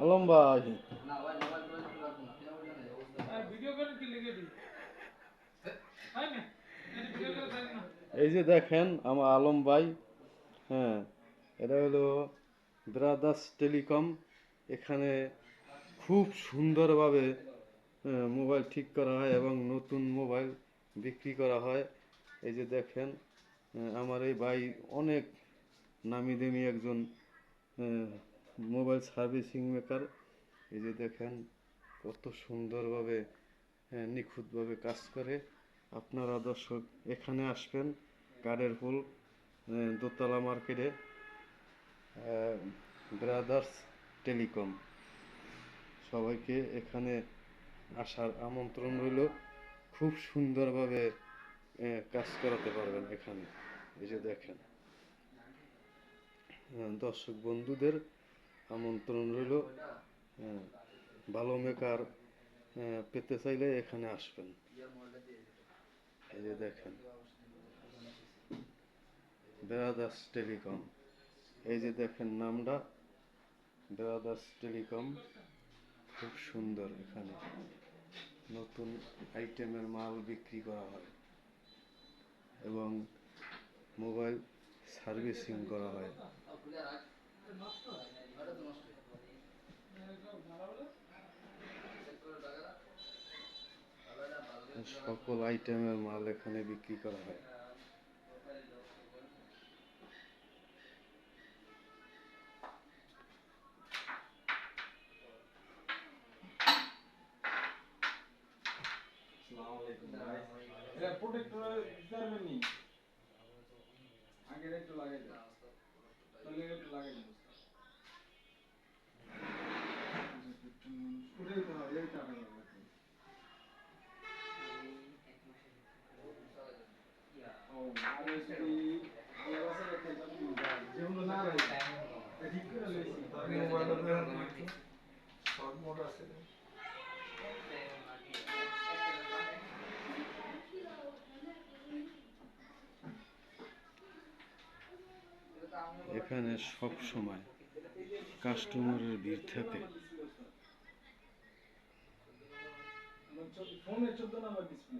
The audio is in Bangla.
আলম ভাই হয় এই যে দেখেন আমার আলম ভাই হ্যাঁ এটা হলো ব্রাদার্স টেলিকম। এখানে খুব সুন্দরভাবে মোবাইল ঠিক করা হয় এবং নতুন মোবাইল বিক্রি করা হয়। এই যে দেখেন আমার এই ভাই অনেক নামি দামি একজন আহ, মোবাইল সার্ভিসিং মেকার। এই যে দেখেন কত সুন্দরভাবে আহ, নিখুঁতভাবে কাজ করে। আপনারা দর্শক এখানে আসবেন কারের ফুল দোতলা মার্কেটে ব্রাদার্স টেলিকম। সবাইকে এখানে আসার আমন্ত্রণ রইল। খুব সুন্দরভাবে কাজ করাতে পারবেন এখানে। এই যে দেখেন দর্শক বন্ধুদের আমন্ত্রণ রইল। ভালো মেকার পেতে চাইলে এখানে আসবেন। এই যে দেখেন ব্রাদার্স টেলিকম। এই যে দেখেন নামটা ব্রাদার্স টেলিকম। খুব সুন্দর এখানে। নতুন আইটেমের মাল বিক্রি করা হয় এবং মোবাইল সার্ভিসিং করা হয়। সকল আইটেমের মাল এখানে বিক্রি করা হয়। এটা প্রোটেক্টর দিতে নি আগে একটু লাগাই দাও একটু লাগাই দাও এখানে সব সময় কাস্টমারের ভিড় থাকে। ফোনে চোদ্দ নাম্বার ডিসপ্লে